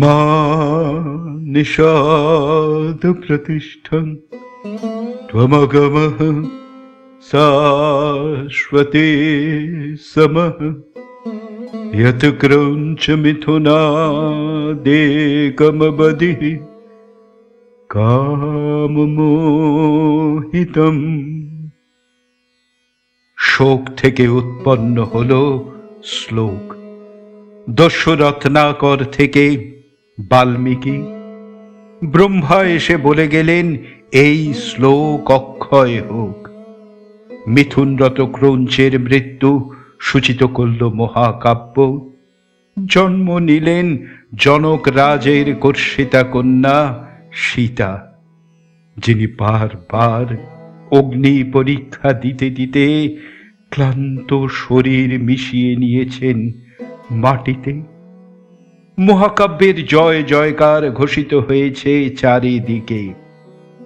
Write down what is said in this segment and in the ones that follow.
মা নিষাদ প্রতিষ্ঠং त्वमगमः शाश्वते समः यत् क्रौञ्च मिथुनादेकमबधिः কামমোহিতম শোক থেকে উৎপন্ন হলো শ্লোক দস্যুরত্নাকর থেকে বাল্মীকি ব্রহ্মা এসে বলে গেলেন, এই শ্লোক অক্ষয় হোক। মিথুনরত ক্রৌঞ্চের মৃত্যু সূচিত করল মহাকাব্য। জন্ম নিলেন জনক রাজের কর্ষিতা কন্যা সীতা, যিনি বারবার অগ্নি পরীক্ষা দিতে দিতে ক্লান্ত শরীর মিশিয়ে নিয়েছেন। মাটিতে। মহাকাব্যের জয় জয়কার ঘোষিত হয়েছে চারিদিকে।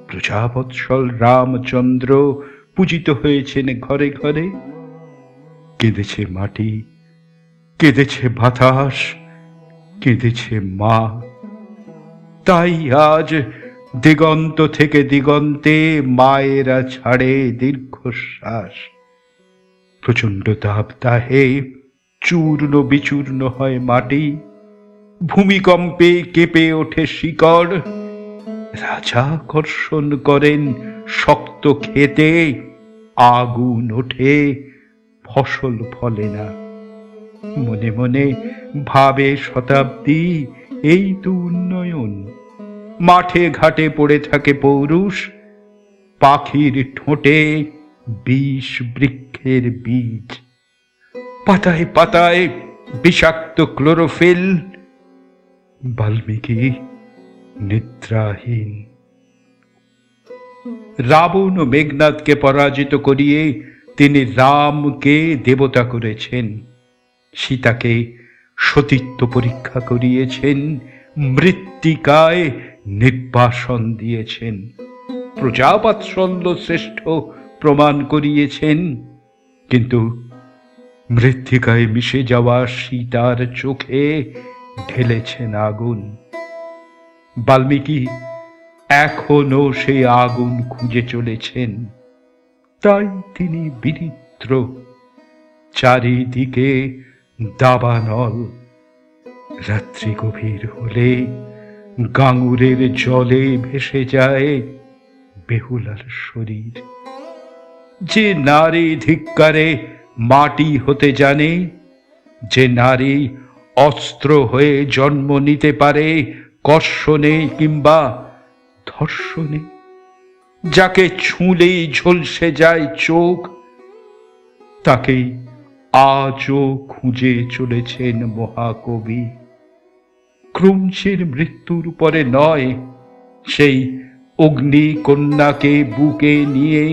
প্রজাবৎসল রামচন্দ্র পূজিত হয়েছেন ঘরে ঘরে। কেঁদেছে মাটি, কেঁদেছে বাতাস, কেঁদেছে মা। তাই আজ দিগন্ত থেকে দিগন্তে মায়েরা ছাড়ে দীর্ঘশ্বাস। প্রচণ্ড দাবদাহে চূর্ণ বিচূর্ণ হয় মাটি। ভূমিকম্পে কেঁপে ওঠে শিকড়। রাজা কর্ষণ করেন শক্ত খেতে আগুন ওঠে, ফসল ফলে না। মনে মনে ভাবে শতাব্দী, এই তো উন্নয়ন। মাঠে ঘাটে পড়ে থাকে পৌরুষ, পাখির ঠোঁটে বিষ বৃক্ষের বীজ। পাতায় পাতায় বিষাক্ত ক্লোরোফিল, বাল্মীকি নিদ্রাহীন। রাবণ ও মেঘনাথকে পরাজিত করিয়ে তিনি রামকে দেবতা করেছেন। সীতাকে সতীত্ব পরীক্ষা করিয়েছেন, মৃত্তিকায় নির্বাসন দিয়েছেন প্রজাপাৎসল্য শ্রেষ্ঠ প্রমাণ করিয়েছেন। কিন্তু মৃত্তিকায় মিশে যাওয়া সীতার চোখে ঢেলেছেন আগুন। বাল্মীকি, এখনও সে আগুন খুঁজে চলেছেন। তাই তিনি বিরিত্র চারিদিকে দাবানল। রাত্রি গভীর হলে গাঙুরের জলে ভেসে যায় বেহুলার শরীর। যে নারী ধিক্কারে মাটি হতে জানে যে নারী অস্ত্র হয়ে জন্ম নিতে পারে কর্ষণে কিংবা ধর্ষণে। যাকে ছুঁলেই ঝলসে যায় চোখ, তাকেই আজও খুঁজে চলেছেন মহাকবি। ক্রুঞ্চের মৃত্যুর পরে নয়, সেই অগ্নি কন্যাকে বুকে নিয়ে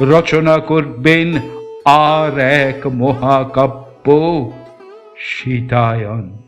রচনা করবেন আর এক মহাকাব্য সীতায়ন।